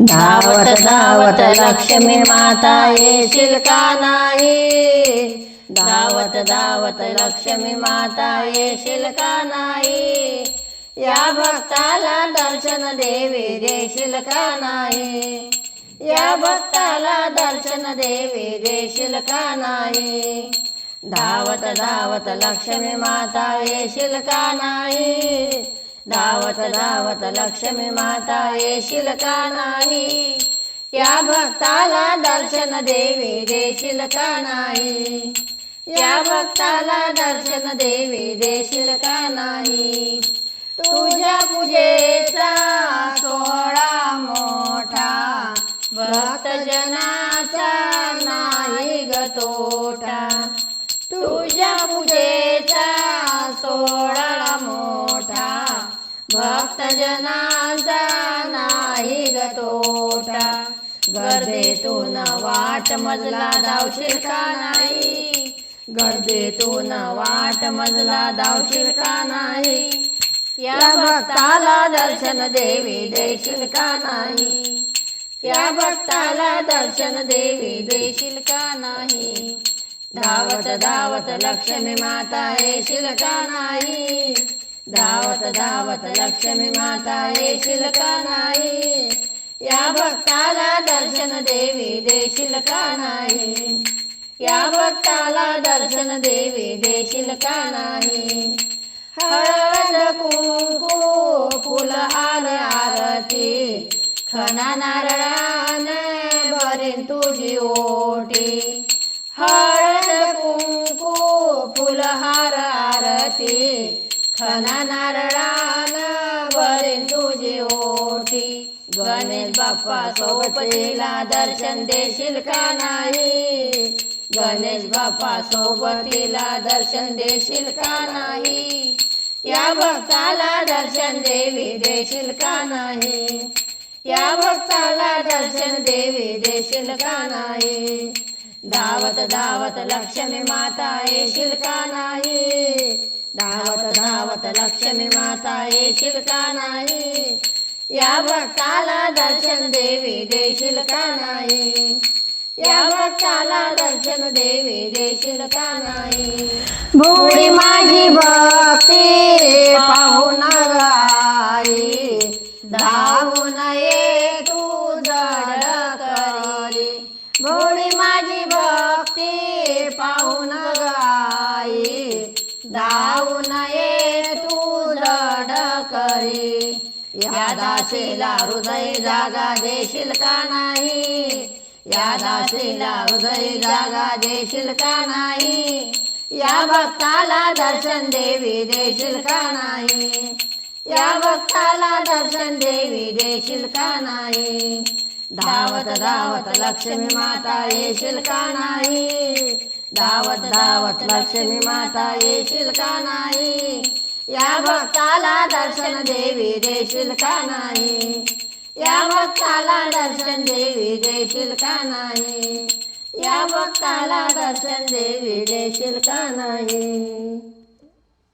धावत धावत लक्ष्मी माता येशील का नाही. धावत धावत लक्ष्मी माता येशील का नाही. या भक्ताला दर्शन देवी देशील का नाही. या भक्ताला दर्शन देवी देशील का नाही. धावत धावत लक्ष्मी माता येशील का नाही. धावत धावत लक्ष्मी माता येशील का नाही? या भक्ताला दर्शन देवी देशील का नाही? या भक्ताला दर्शन देवी देशील का नाही? तुझ्या पूजेचा सोहळा मोठा भक्तजनाचा नाही ग तोटा. तुझ्या पूजेचा सोहळा भक्त जनाचा नाही ग तोटा गर्दीतून वाट मजला धावशील का नाही। गर्दीतून वाट मजला धावशील का नाही। या भक्ताला दर्शन देवी देशील का नाही। या भक्ताला दर्शन देवी देशील का नाही। धावत धावत लक्ष्मी माता येशील का नाही। धावत धावत लक्ष्मी माता येशील का नाही? या भक्ताला दर्शन देवी देशील का नाही? या भक्ताला दर्शन देवी देशील का नाही? हळद कुंकू फुलहार आरती खना नारळान भरेन तुझी ओटी. हळद कुंकू फुलहार आरती खना नारळान तुझी ओटी. गणेश बाप्पा सोबतीला दर्शन देशील का नाही? गणेश बाप्पा सोबतीला दर्शन देशील का नाही? या भक्ताला दर्शन देवी देशील का नाही? या भक्ताला दर्शन देवी देशील का नाही? धावत धावत लक्ष्मी माता येशील का नाही? धावत धावत लक्ष्मी माता येशील का नाही? या भक्ताला दर्शन देवी देशील का नाही? या भक्ताला दर्शन देवी देशील का नाही? भोळी माझी भक्ती पाहुणार धावू नये भक्ती गाई धावून ये तू जड करी. या दासीला हृदय जागा देशील का नाही? या दासीला हृदय जागा देशील का नाही? या भक्ताला दर्शन देवी देशील का नाही? या भक्ताला दर्शन देवी देशील का नाही? धावत धावत लक्ष्मी माता येशील का नाही? धावत धावत लक्ष्मी माता येशील का नाही? या भक्ताला दर्शन देवी देशील का नाही? या भक्ताला दर्शन देवी देशील का नाही? या भक्ताला दर्शन देवी देशील का नाही?